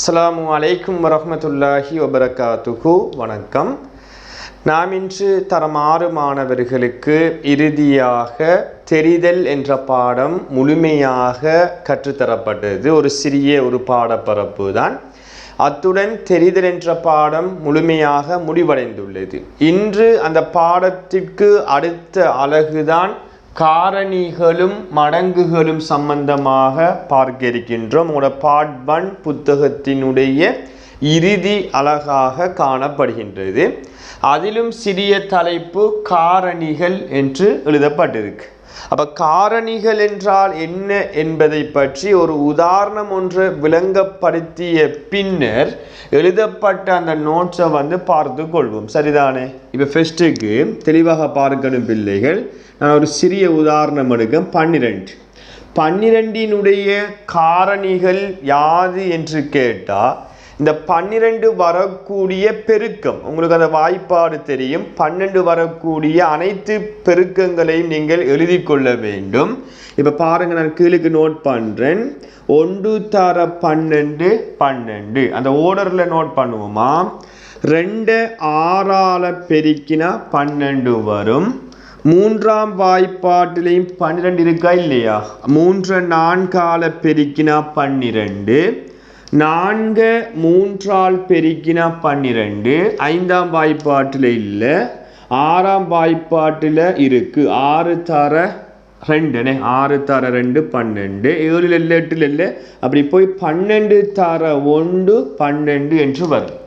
அஸ்லாமு அலைக்கும் வரமத்துல்லாஹி வபரகாத்துகு வணக்கம். நாம் இன்று தரம் ஆறு மாணவர்களுக்கு இறுதியாக தெரிதல் என்ற பாடம் முழுமையாக கற்றுத்தரப்பட்டது. ஒரு சிறிய ஒரு பாடப்பரப்பு தான். அத்துடன் தெரிதல் என்ற பாடம் முழுமையாக முடிவடைந்துள்ளது. இன்று அந்த பாடத்திற்கு அடுத்த அழகுதான் காரணிகளும் மடங்குகளும் சம்பந்தமாக பார்க்க இருக்கின்றோம் உங்களோட பார்ட் ஒன் புத்தகத்தினுடைய இறுதி அழகாக காணப்படுகின்றது. அதிலும் சிறிய தலைப்பு காரணிகள் என்று எழுதப்பட்டிருக்கு. அப்போ காரணிகள் என்றால் என்ன என்பதை பற்றி ஒரு உதாரணம் ஒன்று விளங்கப்படுத்திய பின்னர் எழுதப்பட்ட அந்த நோட்ஸை வந்து பார்த்து கொள்வோம் சரிதானே? இப்போ ஃபெஸ்ட்டுக்கு தெளிவாக பார்க்கணும் பிள்ளைகள். நான் ஒரு சிறிய உதாரணம் எடுக்க பன்னிரெண்டு. பன்னிரெண்டினுடைய காரணிகள் யாது என்று கேட்டால் இந்த பன்னிரெண்டு வரக்கூடிய பெருக்கம். உங்களுக்கு அந்த வாய்ப்பாடு தெரியும். பன்னெண்டு வரக்கூடிய அனைத்து பெருக்கங்களையும் நீங்கள் எழுதி கொள்ள வேண்டும். இப்போ பாருங்க நான் கீழுக்கு நோட் பண்ணுறேன் ஒன்று தர பன்னெண்டு பன்னெண்டு. அந்த ஓர்டரில் நோட் பண்ணுவோமா? ரெண்டு ஆறால பெருக்கினா பன்னெண்டு வரும். மூன்றாம் வாய்ப்பாட்டிலையும் பன்னிரெண்டு இருக்கா இல்லையா? மூன்று நான்கால பெருக்கினா பன்னிரெண்டு. நான்கு மூன்றால் பெருக்கினா பன்னிரெண்டு. ஐந்தாம் வாய்ப்பாட்டில் இல்லை. ஆறாம் வாய்ப்பாட்டில் இருக்கு. ஆறு தர ரெண்டுனே ஆறு தர ரெண்டு பன்னெண்டு. ஏழு இல்லை எட்டுல இல்லை அப்படி போய் பன்னெண்டு தர ஒன்று பன்னெண்டு என்று வரும்.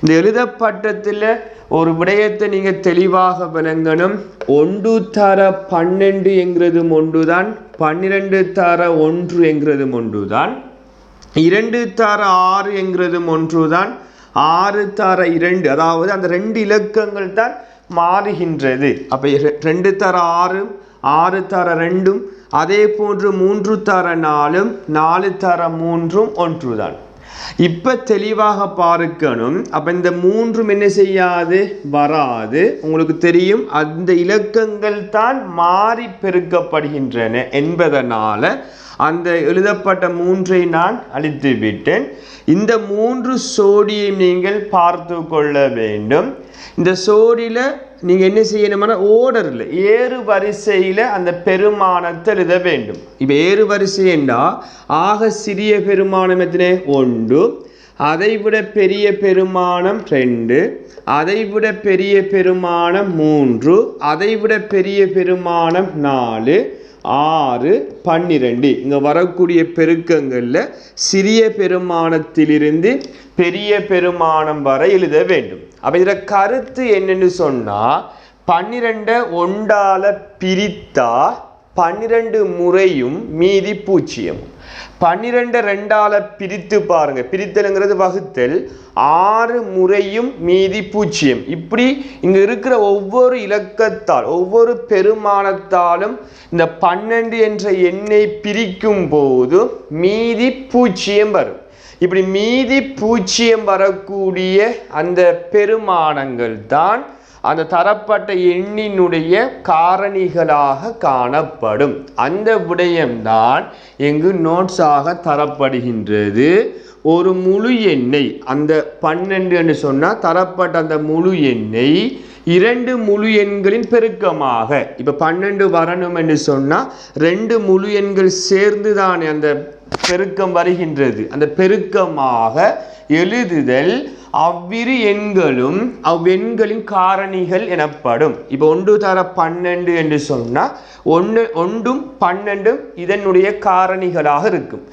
இந்த எழுதப்பட்டத்தில் ஒரு விடயத்தை நீங்கள் தெளிவாக விளங்கணும். ஒன்று தர பன்னெண்டு என்கிறதும் ஒன்றுதான் பன்னிரெண்டு தர ஒன்று என்கிறதும் ஒன்றுதான். இரண்டு தர ஆறு என்கிறதும் ஒன்றுதான். ஆறு தர இரண்டு அதாவது அந்த ரெண்டு இலக்கங்கள் தான் மாறுகின்றது. அப்போ ரெண்டு தர ஆறும் ஆறு தர ரெண்டும் அதே போன்று மூன்று தர நாலும் நாலு தர மூன்றும் ஒன்றுதான். இப்போ தெளிவாக பார்க்கணும். அப்போ இந்த மூன்றும் என்ன செய்யாது? வராது. உங்களுக்கு தெரியும் அந்த இலக்கங்கள் தான் மாறி பெருக்கப்படுகின்றன என்பதனால அந்த எழுதப்பட்ட மூன்றை நான் அழித்து விட்டேன் இந்த மூன்று சோடியை நீங்கள் பார்த்து கொள்ள வேண்டும். இந்த சோடியில் நீங்கள் என்ன செய்யணும்னா ஓர்டரில் ஏறு வரிசையில் அந்த பெருமானத்தை எழுத வேண்டும். இப்போ ஏறு வரிசை என்றால் ஆக சிறிய பெருமானம் எத்தனை? ஒன்று. அதை விட பெரிய பெருமானம் ரெண்டு. அதை விட பெரிய பெருமானம் மூன்று. அதை விட பெரிய பெருமானம் நாலு. ஆறு பன்னிரெண்டு. இங்கே வரக்கூடிய பெருக்கங்களில் சிறிய பெருமானத்திலிருந்து பெரிய பெருமானம் வரை எழுத வேண்டும். அப்போ இதில் கருத்து என்னென்னு சொன்னால் பன்னிரெண்டை ஒண்டால பிரித்தா பன்னிரெண்டு முறையும் மீதி பூஜ்ஜியம் பன்னிரெண்டு ரெண்டால பிரித்து பாருங்க. பிரித்தலுங்கிறது வகுத்தல். ஆறு முறையும் மீதி பூஜ்ஜியம் இப்படி இங்க இருக்கிற ஒவ்வொரு இலக்கத்தால் ஒவ்வொரு பெருமானத்தாலும் இந்த பன்னெண்டு என்ற எண்ணை பிரிக்கும் போது மீதி பூஜ்ஜியம் வரும். இப்படி மீதி பூஜ்ஜியம் வரக்கூடிய அந்த பெருமானங்கள் தான் அந்த தரப்பட்ட எண்ணினுடைய காரணிகளாக காணப்படும். அந்த விடயம்தான் எங்கு நோட்ஸாக தரப்படுகின்றது. ஒரு முழு எண்ணெய் அந்த பன்னெண்டு என்று சொன்னால் தரப்பட்ட அந்த முழு எண்ணெய் இரண்டு முழு எண்களின் பெருக்கமாக இப்போ பன்னெண்டு வரணும் என்று சொன்னால் ரெண்டு முழு எண்கள் சேர்ந்து தானே அந்த பெருக்கம் வருகின்றது. அந்த பெருக்கமாக எழுதுதல் அவ்விரு எண்களும் அவ்வெண்களின் காரணிகள் எனப்படும். இப்போ ஒன்று தர பன்னெண்டு என்று சொன்னால் ஒன்று ஒன்றும் பன்னெண்டும் இதனுடைய காரணிகளாக இருக்கும்.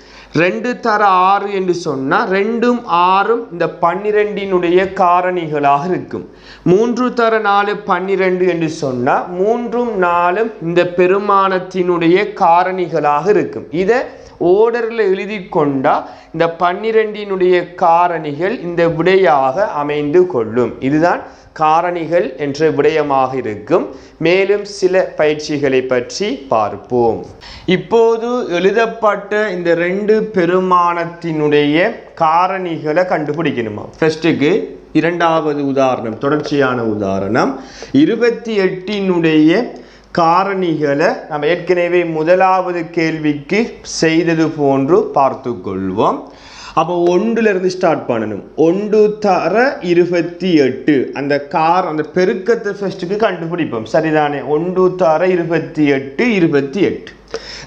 ரெண்டு தர ஆறு என்று சொன்னால் ரெண்டும் ஆறும் இந்த பன்னிரெண்டினுடைய காரணிகளாக இருக்கும். மூன்று தர நாலு பன்னிரெண்டு என்று சொன்னால் மூன்றும் நாலும் இந்த பெருமானத்தினுடைய காரணிகளாக இருக்கும். இதை ஓர்டரில் எழுதி கொண்டால் இந்த பன்னிரெண்டினுடைய காரணிகள் இந்த விடையாக அமைந்து கொள்ளும். இதுதான் காரணிகள் என்ற விடயமாக இருக்கும். மேலும் சில பயிற்சிகளை பற்றி பார்ப்போம். இப்போது எழுதப்பட்ட இந்த ரெண்டு பெருமானத்தினுடைய காரணிகளை கண்டுபிடிக்கணுமா? ஃபர்ஸ்ட்டுக்கு இரண்டாவது உதாரணம் தொடர்ச்சியான உதாரணம். இருபத்தி எட்டினுடைய காரணிகளை நம்ம ஏற்கனவே முதலாவது கேள்விக்கு செய்தது போன்று பார்த்து கொள்வோம் அப்போ ஒன்றுலேருந்து ஸ்டார்ட் பண்ணணும். ஒன்று தர இருபத்தி எட்டு. அந்த கார் அந்த பெருக்கத்தை ஃபஸ்ட்டுக்கு கண்டுபிடிப்போம். சரிதானே? ஒன்று தர இருபத்தி எட்டு இருபத்தி எட்டு.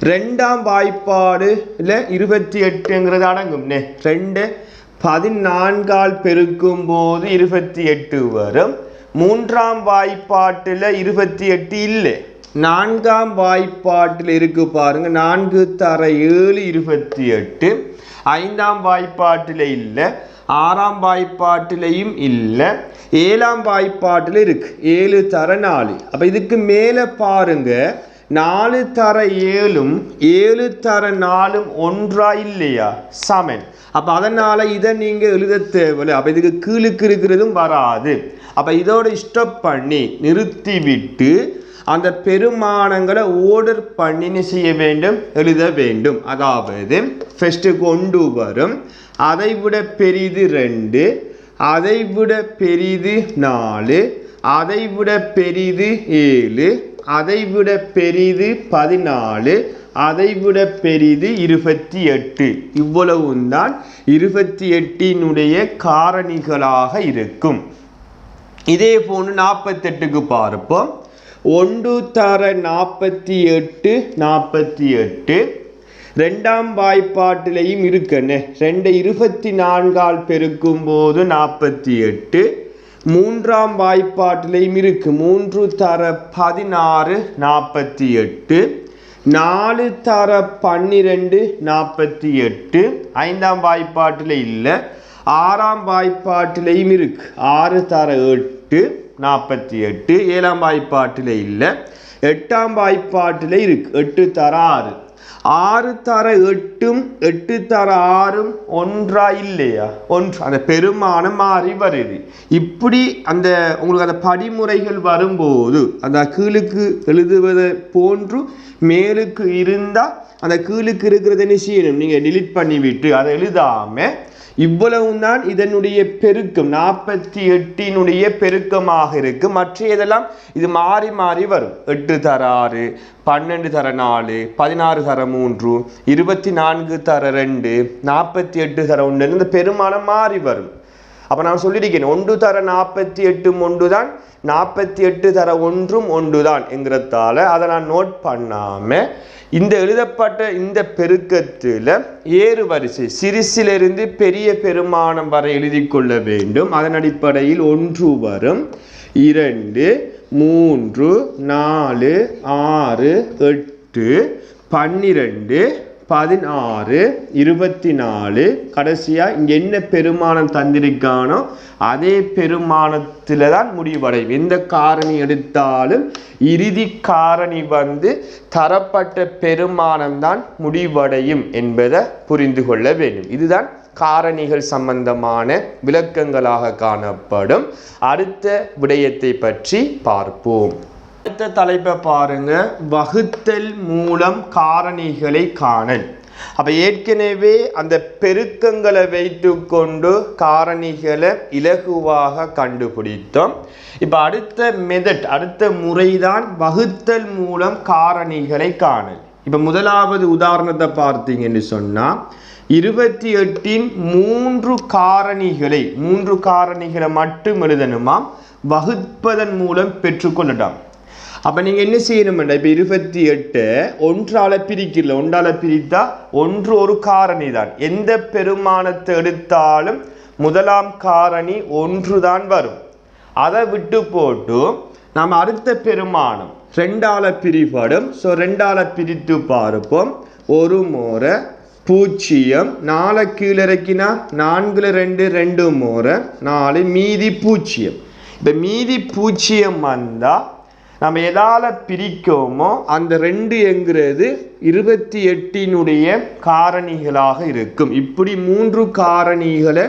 ரெண்டாம் வாய்ப்பாடுல இருபத்தி எட்டுங்கிறது அடங்கும்னே ரெண்டு. பதினான்கால் பெருக்கும் போது இருபத்தி எட்டு வரும். மூன்றாம் வாய்ப்பாட்டில் இருபத்தி எட்டு இல்லை. நான்காம் வாய்ப்பாட்டில் இருக்கு பாருங்க. நான்கு தர ஏழு இருபத்தி எட்டு. ஐந்தாம் வாய்ப்பாட்டில் இல்லை. ஆறாம் வாய்ப்பாட்டிலையும் இல்லை. ஏழாம் வாய்ப்பாட்டில் இருக்கு. ஏழு தர நாலு. அப்போ இதுக்கு மேலே பாருங்க. நாலு தர ஏழும் ஏழு தர நாலும் ஒன்றா இல்லையா? சமன். அப்போ அதனால் இதை நீங்கள் எழுத தேவையில்லை. அப்போ இதுக்கு கீழுக்கு இருக்கிறதும் வராது. அப்போ இதோட ஸ்டாப் பண்ணி நிறுத்தி விட்டு அந்த பெருமானங்களை ஓர்டர் பண்ணி செய்ய வேண்டும் எழுத வேண்டும். அதாவது ஃபஸ்ட்டு கொண்டு வரும் அதை விட பெரிது ரெண்டு அதை விட பெரிது நாலு அதை விட பெரிது ஏழு அதை விட பெரிது பதினாலு அதை விட பெரிது இருபத்தி எட்டு. இவ்வளவும் தான் இருபத்தி எட்டினுடைய காரணிகளாக இருக்கும். இதே போன்று நாற்பத்தெட்டுக்கு பார்ப்போம். ஒன்று தர நாற்பத்தி எட்டு நாற்பத்தி எட்டு. ரெண்டாம் வாய்ப்பாட்டிலையும் இருக்குன்னு ரெண்டு இருபத்தி நான்கால் பெருக்கும் போது நாற்பத்தி எட்டு. மூன்றாம் வாய்ப்பாட்டிலையும் இருக்கு. மூன்று தர பதினாறு நாற்பத்தி எட்டு. நாலு தர பன்னிரெண்டு நாற்பத்தி எட்டு. ஐந்தாம் வாய்ப்பாட்டில் இல்லை. ஆறாம் வாய்ப்பாட்டிலையும் இருக்கு. ஆறு தர எட்டு. நாற்பத்தி எட்டு ஏழாம் வாய்ப்பாட்டில் இல்லை எட்டாம் வாய்ப்பாட்டில் இருக்கு. எட்டு தர ஆறு. ஆறு தர எட்டும் எட்டு தர ஆறும் ஒன்றா இல்லையா? ஒன்று. அந்த பெருமானம் மாறி வருது. இப்படி அந்த உங்களுக்கு அந்த படிமுறைகள் வரும்போது அந்த கீழுக்கு எழுதுவதை போன்று மேலுக்கு இருந்தால் அந்த கீழுக்கு இருக்கிறத என்ன செய்யணும்? நீங்கள் டிலீட் பண்ணிவிட்டு அதை எழுதாமல் இவ்வளவும் தான் இதனுடைய பெருக்கம். நாற்பத்தி எட்டினுடைய பெருக்கமாக இருக்கு. மற்ற இதெல்லாம் இது மாறி மாறி வரும். எட்டு தர ஆறு பன்னெண்டு தர நாலு பதினாறு தர மூன்று இருபத்தி நான்கு தர ரெண்டு நாற்பத்தி எட்டு தர ஒன்று. இந்த பெருமானம் மாறி வரும். அப்போ நான் சொல்லியிருக்கேன் ஒன்று தர நாற்பத்தி எட்டும் ஒன்று தான் நாற்பத்தி எட்டு தர ஒன்றும் ஒன்று தான் என்கிறதால அதை நான் நோட் பண்ணாமல் இந்த எழுதப்பட்ட இந்த பெருக்கத்தில் ஏறு வரிசை சிறுசிலிருந்து பெரிய பெருமானம் வரை எழுதி கொள்ள வேண்டும். அதன் அடிப்படையில் ஒன்று வரும். இரண்டு மூன்று நாலு ஆறு எட்டு பன்னிரெண்டு பதினாறு இருபத்தி நாலு கடைசியாக இங்கே என்ன பெருமானம் தந்திருக்கானோ அதே பெருமானத்தில் தான் முடிவடையும். எந்த காரணி எடுத்தாலும் இறுதி காரணி வந்து தரப்பட்ட பெருமானம் தான் முடிவடையும் என்பதை புரிந்து கொள்ள வேண்டும். இதுதான் காரணிகள் சம்பந்தமான விளக்கங்களாக காணப்படும். அடுத்த விடயத்தை பற்றி பார்ப்போம். அடுத்த தலைப்பை பாருங்க. வகுத்தல் மூலம் காரணிகளை காணல். அப்ப ஏற்கனவே அந்த பெருக்கங்களை வைத்துக்கொண்டு காரணிகளை இலகுவாக கண்டுபிடித்தோம். இப்ப அடுத்த மெதட் அடுத்த முறைதான் வகுத்தல் மூலம் காரணிகளை காணல். இப்ப முதலாவது உதாரணத்தை பார்த்தீங்கன்னு சொன்னா இருபத்தி எட்டின் மூன்று காரணிகளை மூன்று காரணிகளை மட்டும் எழுதணுமா? வகுப்பதன் மூலம் பெற்றுக்கொள்ளட்டான் அப்போ நீங்கள் என்ன செய்யணும்டா இப்போ இருபத்தி எட்டு ஒன்றால் பிரிக்கல ஒன்றால் பிரித்தா ஒன்று ஒரு காரணி தான் எந்த பெருமானத்தை எடுத்தாலும் முதலாம் காரணி ஒன்று தான் வரும். அதை விட்டு போட்டு நாம் அடுத்த பெருமானம் ரெண்டால் பிரிபடும். ஸோ ரெண்டால பிரித்து பார்ப்போம். ஒரு முறை பூஜ்ஜியம் நாலு கீழே இறக்கினா நான்கில் ரெண்டு ரெண்டு முறை நாலு மீதி பூஜ்ஜியம் இப்போ மீதி பூஜ்ஜியம் வந்தால் நம்ம எதால் பிரிக்கோமோ அந்த ரெண்டு என்கிறது இருபத்தி எட்டினுடைய காரணிகளாக இருக்கும். இப்படி மூன்று காரணிகளை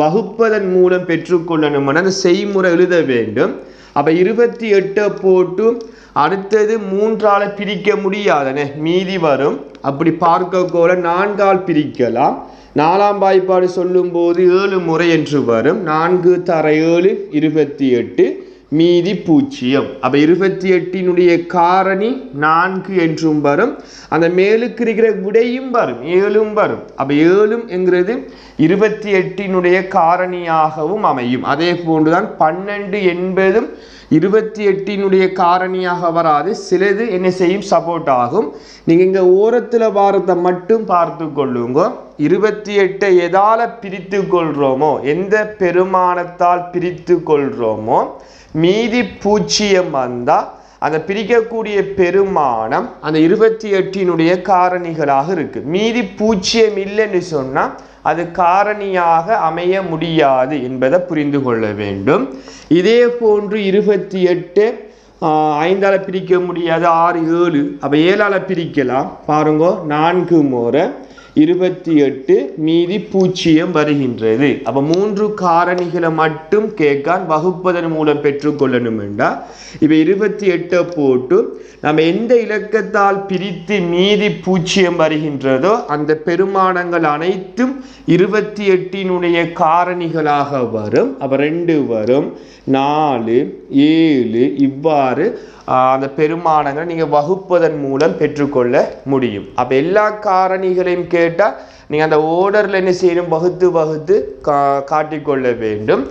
வகுப்பதன் மூலம் பெற்றுக்கொள்ளணும்னா அந்த செய்முறை எழுத வேண்டும். அப்போ இருபத்தி எட்டை போட்டு அடுத்தது மூன்றால் பிரிக்க முடியாதனே மீதி வரும். அப்படி பார்க்கக்கோல நான்கால் பிரிக்கலாம். நாலாம் வாய்ப்பாடு சொல்லும்போது ஏழு முறை என்று வரும். நான்கு தர ஏழு இருபத்தி எட்டு. மீதி பூஜ்ஜியம் அப்போ இருபத்தி எட்டினுடைய காரணி நான்கு என்றும் வரும். அந்த மேலுக்கு இருக்கிற விடையும் வரும் ஏழும் வரும். அப்போ ஏழும் என்கிறது இருபத்தி எட்டினுடைய காரணியாகவும் அமையும். அதே போன்றுதான் பன்னெண்டு என்பதும் இருபத்தி எட்டினுடைய காரணியாக வராது. சிலது என்ன செய்யும்? சப்போர்ட் ஆகும். நீங்கள் இங்கே ஓரத்தில் வாரத்தை மட்டும் பார்த்து கொள்ளுங்க இருபத்தி எட்டை எதால பிரித்து கொள்றோமோ எந்த பெருமானத்தால் பிரித்து கொள்றோமோ மீதி பூச்சியம் வந்தா அந்த பிரிக்கக்கூடிய பெருமானம் அந்த இருபத்தி எட்டினுடைய காரணிகளாக இருக்கு. மீதி பூச்சியம் இல்லைன்னு சொன்னா அது காரணியாக அமைய முடியாது என்பதை புரிந்து கொள்ள வேண்டும். இதே போன்று இருபத்தி எட்டு ஐந்தால பிரிக்க முடியாது ஆறு ஏழு அப்போ ஏழால பிரிக்கலாம். பாருங்க நான்கு முறை. இருபத்தி எட்டு மீதி பூச்சியம் வருகின்றது. அப்ப மூன்று காரணிகளை மட்டும் கேட்கான் வகுப்பதன் மூலம் பெற்றுக்கொள்ளணும் என்றா இப்ப இருபத்தி எட்டை போட்டு நம்ம எந்த இலக்கத்தால் பிரித்து மீதி பூச்சியம் வருகின்றதோ அந்த பெருமானங்கள் அனைத்தும் இருபத்தி எட்டினுடைய காரணிகளாக வரும். அப்ப ரெண்டு வரும். நாலு ஏழு. இவ்வாறு அந்த பெருமானங்களை நீங்கள் வகுப்பதன் மூலம் பெற்றுக்கொள்ள முடியும். அப்போ எல்லா காரணிகளையும் கேட்டால் நீங்கள் அந்த ஓர்டரில் என்ன செய்யணும்? வகுத்து வகுத்து கா காட்டிக்கொள்ள வேண்டும்.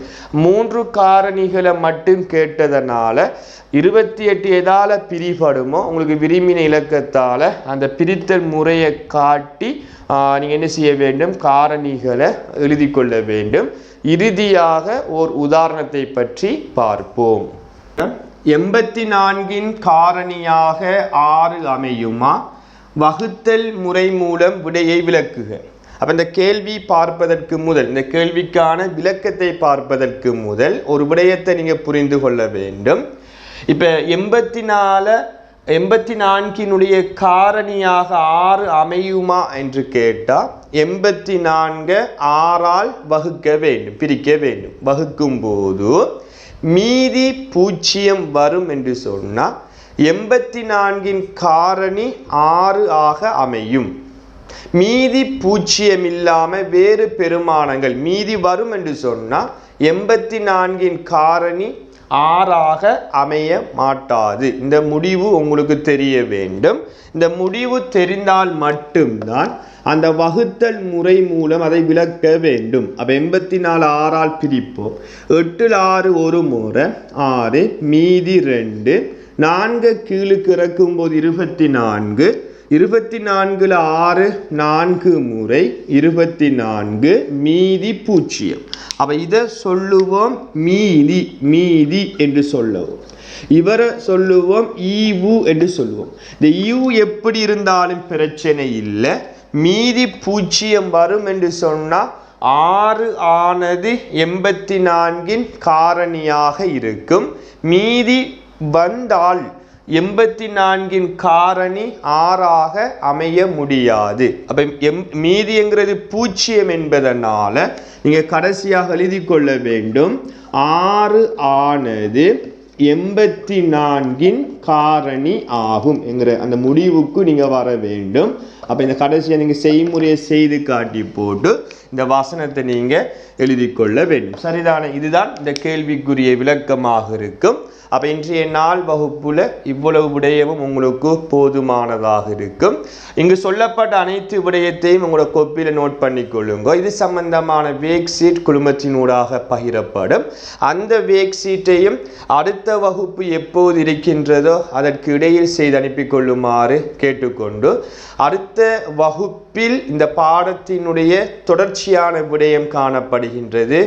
மூன்று காரணிகளை மட்டும் கேட்டதனால இருபத்தி எட்டு எதால் பிரிபடுமோ உங்களுக்கு விரும்பின இலக்கத்தால் அந்த பிரித்தல் முறையை காட்டி நீங்கள் என்ன செய்ய வேண்டும்? காரணிகளை எழுதி கொள்ள வேண்டும். இறுதியாக ஓர் உதாரணத்தை பற்றி பார்ப்போம். எண்பத்தி நான்கின் காரணியாக ஆறு அமையுமா? வகுத்தல் முறை மூலம் விடையை விளக்குக. அப்ப இந்த கேள்வி பார்ப்பதற்கு முதல் இந்த கேள்விக்கான விளக்கத்தை பார்ப்பதற்கு முதல் ஒரு விடயத்தை நீங்க புரிந்து கொள்ள வேண்டும். இப்ப எண்பத்தி நாலு எண்பத்தி நான்கினுடைய காரணியாக ஆறு அமையுமா என்று கேட்டால் எண்பத்தி நான்கு ஆறால் வகுக்க வேண்டும் பிரிக்க வேண்டும். வகுக்கும் போது மீதி பூஜ்ஜியம் வரும் என்று சொன்னால் எண்பத்தி நான்கின் காரணி ஆறு ஆக அமையும். மீதி பூஜ்ஜியம் இல்லாமல் வேறு பெருமானங்கள் மீதி வரும் என்று சொன்னால் எண்பத்தி நான்கின் காரணி ஆறாக அமைய மாட்டாது இந்த முடிவு உங்களுக்கு தெரிய வேண்டும். இந்த முடிவு தெரிந்தால் மட்டும்தான் அந்த வகுத்தல் முறை மூலம் அதை விளக்க வேண்டும். அப்போ எண்பத்தி நாலு ஆறால் பிரிப்போம். எட்டில் ஆறு ஒரு முறை ஆறு மீதி ரெண்டு நான்கு கீழுக்கு இறக்கும் போது இருபத்தி நான்கு இருபத்தி நான்கில் ஆறு நான்கு முறை இருபத்தி நான்கு மீதி பூஜ்ஜியம். அப்போ இதை சொல்லுவோம் மீதி மீதி என்று சொல்லவும். இவரை சொல்லுவோம் ஈவு என்று சொல்லுவோம். இந்த ஈவு எப்படி இருந்தாலும் பிரச்சனை இல்லை. மீதி பூஜ்ஜியம் வரும் என்று சொன்னால் ஆறு ஆனது எண்பத்தி நான்கின் காரணியாக இருக்கும். மீதி வந்தால் எண்பத்தி நான்கின் காரணி ஆறாக அமைய முடியாது. அப்போ எம் மீதிங்கிறது பூஜ்ஜியம் என்பதனால நீங்கள் கடைசியாக எழுதி கொள்ள வேண்டும். ஆறு ஆனது எண்பத்தி நான்கின் காரணி ஆகும் என்கிற அந்த முடிவுக்கு நீங்கள் வர வேண்டும். அப்போ இந்த கடைசியை நீங்கள் செய்முறையை செய்து காட்டி போட்டு இந்த வசனத்தை நீங்கள் எழுதி கொள்ள வேண்டும். சரிதானே? இதுதான் இந்த கேள்விக்குரிய விளக்கமாக இருக்கும். அப்போ இன்றைய நாள் வகுப்பில் இவ்வளவு விடயமும் உங்களுக்கு போதுமானதாக இருக்கும். இங்கு சொல்லப்பட்ட அனைத்து விடயத்தையும் உங்களோட கொப்பியில நோட் பண்ணிக்கொள்ளுங்க. இது சம்பந்தமான வேக் சீட் குழுமத்தினூடாக பகிரப்படும். அந்த வேக் சீட்டையும் அடுத்த வகுப்பு எப்போது இருக்கின்றதோ அதற்கு இடையில் செய்து அனுப்பி கொள்ளுமாறு கேட்டுக்கொண்டு அடுத்த வகுப்பு வகுப்பில் இந்த பாடத்தினுடைய தொடர்ச்சியான விடயம் காணப்படுகின்றது.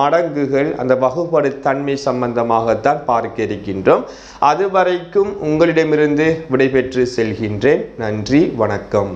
மடங்குகள் அந்த வகுப்படு தன்மை சம்பந்தமாகத்தான் பார்க்க இருக்கின்றோம் அதுவரைக்கும் உங்களிடமிருந்து விடைபெற்று செல்கின்றேன். நன்றி வணக்கம்.